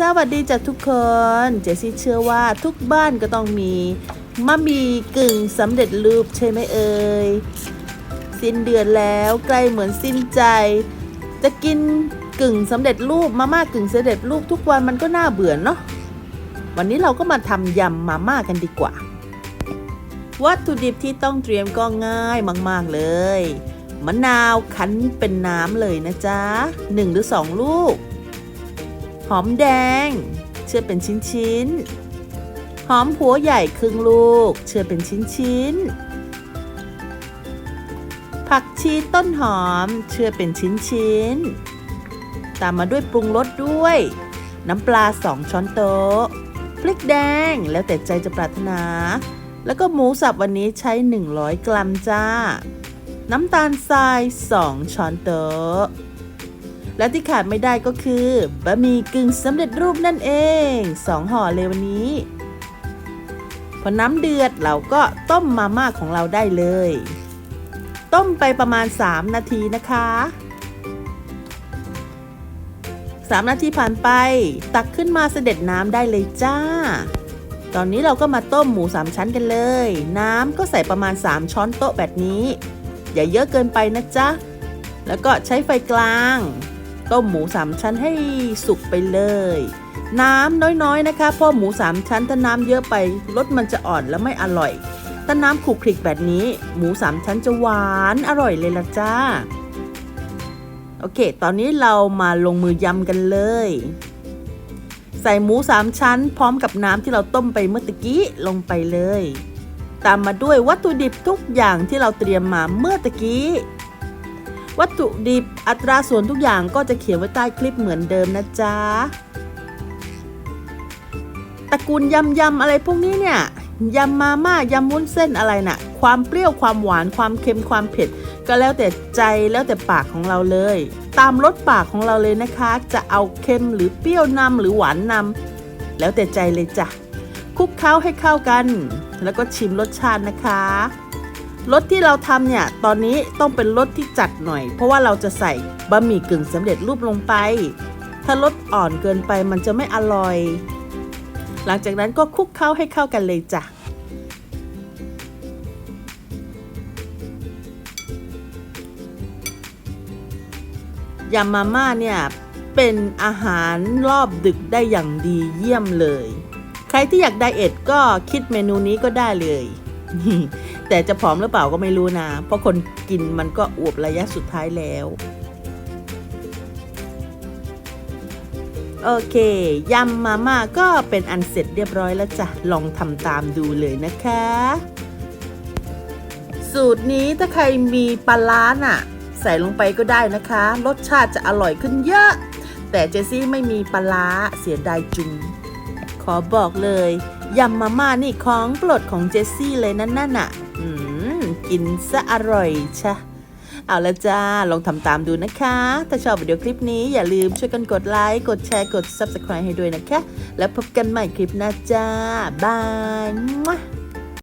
สวัสดีจ้ะทุกคน เจสซี่เชื่อว่าทุกบ้านก็ต้องมีมะมีกึ่งสำเร็จรูปใช่ไหมเอ่ยสิ้นเดือนแล้วใกล้เหมือนสิ้นใจ จะกินกึ่งสำเร็จรูปมาม่ากึ่งสำเร็จรูปทุกวันมันก็น่าเบื่อเนาะวันนี้เราก็มาทำยำมาม่ากันดีกว่า วัตถุดิบที่ต้องเตรียมก็ง่ายมาก ๆ เลยมะนาวคั้นเป็นน้ำเลยนะจ๊ะหนึ่งหรือสองลูก หอมแดง เชื่อเป็นชิ้นๆ หอมหัวใหญ่ครึ่งลูก เชื่อเป็นชิ้นๆ ผักชีต้นหอม เชื่อเป็นชิ้นๆ ตามมาด้วยปรุงรสด้วย น้ำปลาสองช้อนโต๊ะพริกแดงแล้วแต่ใจจะปรารถนา แล้วก็หมูสับวันนี้ใช้ 100 กรัมจ้า น้ำตาลทราย 2 ช้อนโต๊ะ และที่ขาดไม่ได้ก็คือบะหมี่กึ่งสำเร็จรูปนั่นเอง2ห่อเลยวันนี้ พอน้ำเดือดเราก็ต้มมาม่าของเราได้เลย ต้มไปประมาณ 3 นาทีนะคะ 3 นาทีผ่านไป ตักขึ้นมาเสด็จน้ำได้เลยจ้า ตอนนี้เราก็มาต้มหมูสามชั้นกันเลย น้ำก็ใส่ประมาณ 3 ช้อนโต๊ะแบบนี้ อย่าเยอะเกินไปนะจ๊ะแล้วก็ใช้ไฟกลาง ต้มหมูสามชั้นให้สุกไปเลย น้ำน้อยๆนะคะเพราะหมูสามชั้นถ้าน้ำเยอะไปรสมันจะอ่อนและไม่อร่อยถ้าน้ำขลุกคลิกแบบนี้ หมูสามชั้นจะหวานอร่อยเลยละจ้า โอเค ตอนนี้เรามาลงมือยำกันเลย ใส่หมูสามชั้น พร้อมกับน้ำที่เราต้มไปเมื่อตะกี้ลงไปเลย ตามมาด้วยวัตถุดิบทุกอย่างที่เราเตรียมมาเมื่อตะกี้ วัตถุดิบอัตราส่วนทุกอย่างก็จะเขียนไว้ใต้คลิปเหมือนเดิมนะจ๊ะตระกูลยำยำอะไรพวกนี้เนี่ยยำมาม่ายำวุ้นเส้นอะไรน่ะ ความเปรี้ยวความหวานความเค็มความเผ็ด ก็แล้วแต่ใจแล้วแต่ปากของเราเลย ตามรสปากของเราเลยนะคะ จะเอาเค็มหรือเปรี้ยวนำหรือหวานนำแล้วแต่ใจเลยจ้ะคลุกเคล้าให้เข้ากัน แล้วก็ชิมรสชาตินะคะ รสที่เราทำเนี่ยตอนนี้ต้องเป็นรสที่จัดหน่อย เพราะว่าเราจะใส่บะหมี่กึ่งสำเร็จรูปลงไป ถ้ารสอ่อนเกินไปมันจะไม่อร่อย หลังจากนั้นก็คลุกเคล้าให้เข้ากันเลยจ้ะยำมาม่าเนี่ยเป็นอาหารรอบดึกได้อย่างดีเยี่ยมเลย ใครที่อยากไดเอทก็คิดเมนูนี้ก็ได้เลย แต่จะผอมหรือเปล่าก็ไม่รู้นะ เพราะคนกินมันก็อวบระยะสุดท้ายแล้ว โอเคยำมาม่าก็เป็นอันเสร็จเรียบร้อยแล้วจ้ะ ลองทำตามดูเลยนะคะ สูตรนี้ถ้าใครมีปลาร้าน่ะ ใส่ลงไปก็ได้นะคะ รสชาติจะอร่อยขึ้นเยอะ แต่เจสซี่ไม่มีปลาร้าเสียดายจุงขอบอกเลยยำมาม่านี่ของโปรดของเจสซี่เลยนั่นน่ะ กินซะอร่อยชะเอาละจ้า ลองทำตามดูนะคะ ถ้าชอบวิดีโอคลิปนี้อย่าลืมช่วยกันกดไลค์ กดแชร์ กด Subscribe ให้ด้วยนะคะ แล้วพบกันใหม่คลิปหน้าจ้า บาย